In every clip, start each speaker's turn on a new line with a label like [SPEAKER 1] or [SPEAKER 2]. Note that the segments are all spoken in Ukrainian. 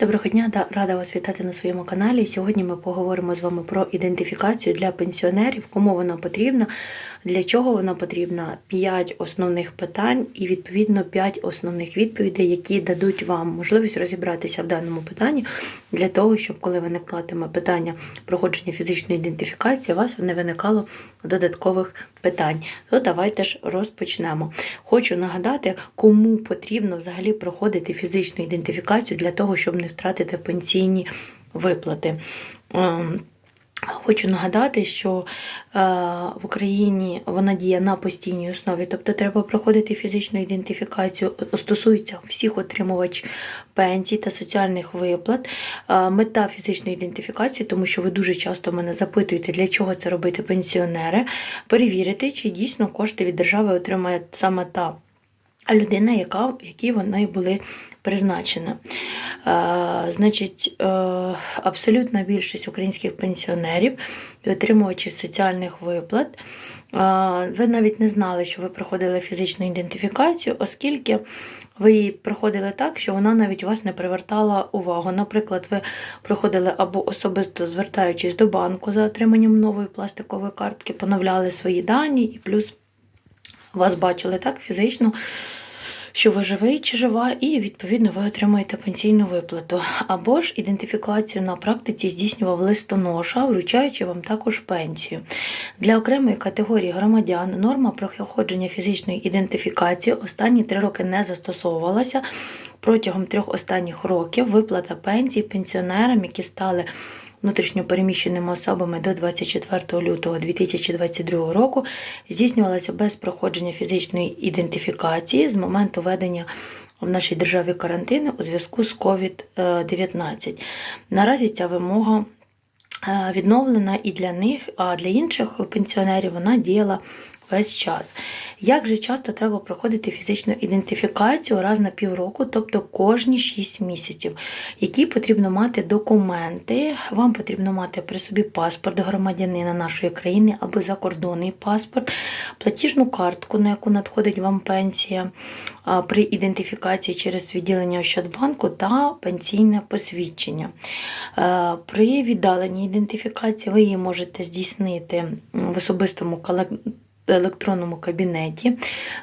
[SPEAKER 1] Доброго дня, рада вас вітати на своєму каналі. Сьогодні ми поговоримо з вами про ідентифікацію для пенсіонерів, кому вона потрібна, для чого вона потрібна, 5 основних питань і відповідно 5 основних відповідей, які дадуть вам можливість розібратися в даному питанні для того, щоб коли виникатиме питання проходження фізичної ідентифікації, у вас не виникало додаткових питань. То давайте ж розпочнемо. Хочу нагадати, кому потрібно взагалі проходити фізичну ідентифікацію для того, щоб не втратити пенсійні виплати. Ем, Хочу нагадати, що е, в Україні вона діє на постійній основі, тобто треба проходити фізичну ідентифікацію, стосується всіх отримувач пенсій та соціальних виплат. Е, мета фізичної ідентифікації, тому що ви дуже часто мене запитуєте, для чого це робити пенсіонери, перевірити, чи дійсно кошти від держави отримає саме та людина, яка, які вони були призначені. Значить, е, абсолютна більшість українських пенсіонерів і отримувачів соціальних виплат. Ви навіть не знали, що ви проходили фізичну ідентифікацію, оскільки ви її проходили так, що вона навіть вас не привертала увагу. Наприклад, ви проходили або особисто звертаючись до банку за отриманням нової пластикової картки, поновляли свої дані, і плюс вас бачили так фізично що ви живий чи жива, і відповідно ви отримаєте пенсійну виплату. Або ж ідентифікацію на практиці здійснював листоноша, вручаючи вам також пенсію. Для окремої категорії громадян норма проходження фізичної ідентифікації останні три роки не застосовувалася. Протягом трьох останніх років виплата пенсій пенсіонерам, які стали внутрішньопереміщеними особами до 24 лютого 2022 року здійснювалася без проходження фізичної ідентифікації з моменту ведення в нашій державі карантину у зв'язку з COVID-19. Наразі ця вимога е, відновлена і для них, а для інших пенсіонерів вона діяла весь час. Як же часто треба проходити фізичну ідентифікацію раз на півроку, тобто кожні 6 місяців, які потрібно мати документи. Вам потрібно мати при собі паспорт громадянина нашої країни або закордонний паспорт, платіжну картку, на яку надходить вам пенсія при ідентифікації через відділення Ощадбанку та пенсійне посвідчення. При віддаленій ідентифікації ви її можете здійснити в особистому електронному кабінеті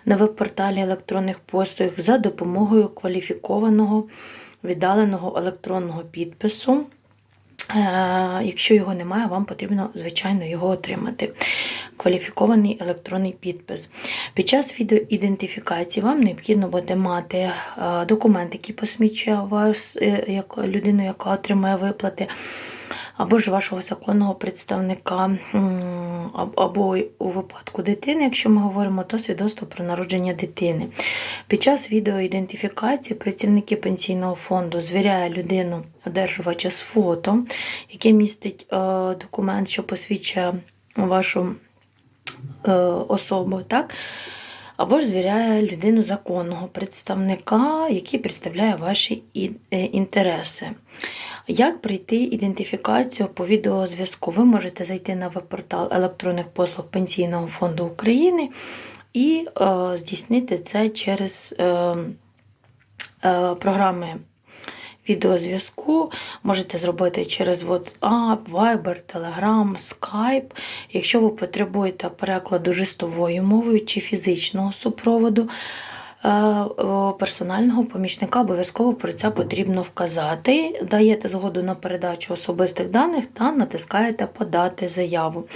[SPEAKER 1] на веб-порталі електронних послуг за допомогою кваліфікованого віддаленого електронного підпису. Е, якщо його немає, вам потрібно, звичайно, його отримати. Кваліфікований електронний підпис. Під час відеоідентифікації вам необхідно буде мати е, документ, який посмічує вас е, як людину, яка отримує виплати або ж вашого законного представника, або у випадку дитини, якщо ми говоримо, то свідоцтво про народження дитини. Під час відеоідентифікації працівники пенсійного фонду звіряє людину, одержувача з фото, яке містить е, документ, що посвідчує вашу е, особу. так? Або ж звіряє людину законного представника, який представляє ваші е, інтереси. Як пройти ідентифікацію по відеозв'язку? Ви можете зайти на веб-портал електронних послуг Пенсійного фонду України і е, здійснити це через е, е, програми відеозв'язку. Можете зробити через WhatsApp, Viber, Telegram, Skype. Якщо ви потребуєте перекладу жестовою мовою чи фізичного супроводу, персонального помічника обов'язково про це потрібно вказати. Даєте згоду на передачу особистих даних та натискаєте Подати заяву.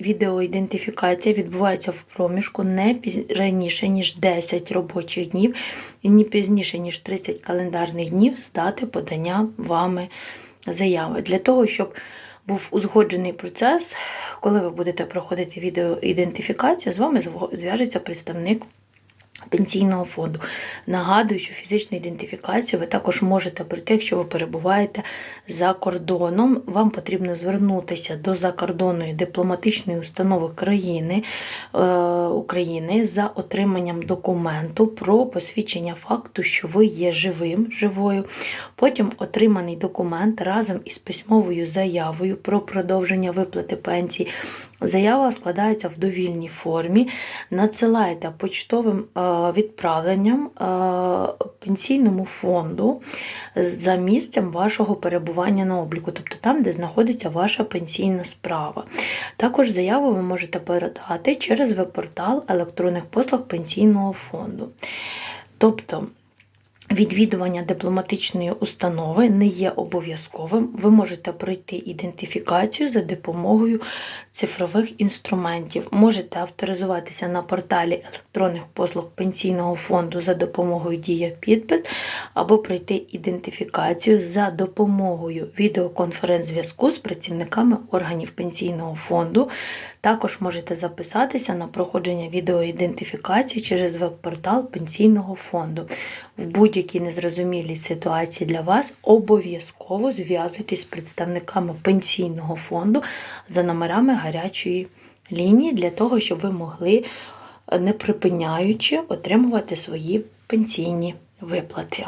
[SPEAKER 1] Відеоідентифікація відбувається в проміжку не раніше, ніж 10 робочих днів і не пізніше, ніж 30 календарних днів з дати подання вами заяви. Для того, щоб був узгоджений процес, коли ви будете проходити відеоідентифікацію, з вами зв'яжеться представник. Пенсійного фонду. Нагадую, що фізичну ідентифікацію ви також можете пройти, якщо ви перебуваєте за кордоном. Вам потрібно звернутися до закордонної дипломатичної установи країни е, України за отриманням документу про посвідчення факту, що ви є живим, живою. Потім отриманий документ разом із письмовою заявою про продовження виплати пенсії Заява складається в довільній формі, надсилаєте почтовим е, відправленням е, пенсійному фонду за місцем вашого перебування на обліку, тобто там, де знаходиться ваша пенсійна справа. Також заяву ви можете передати через веб-портал електронних послуг пенсійного фонду. Тобто Відвідування дипломатичної установи не є обов'язковим. Ви можете пройти ідентифікацію за допомогою цифрових інструментів. Можете авторизуватися на порталі електронних послуг пенсійного фонду за допомогою Дія підпис або пройти ідентифікацію за допомогою відеоконференц-зв'язку з працівниками органів пенсійного фонду. Також можете записатися на проходження відеоідентифікації через веб-портал пенсійного фонду. В будь-якій незрозумілій ситуації для вас обов'язково зв'язуйтесь з представниками пенсійного фонду за номерами гарячої лінії для того, щоб ви могли, не припиняючи, отримувати свої пенсійні виплати.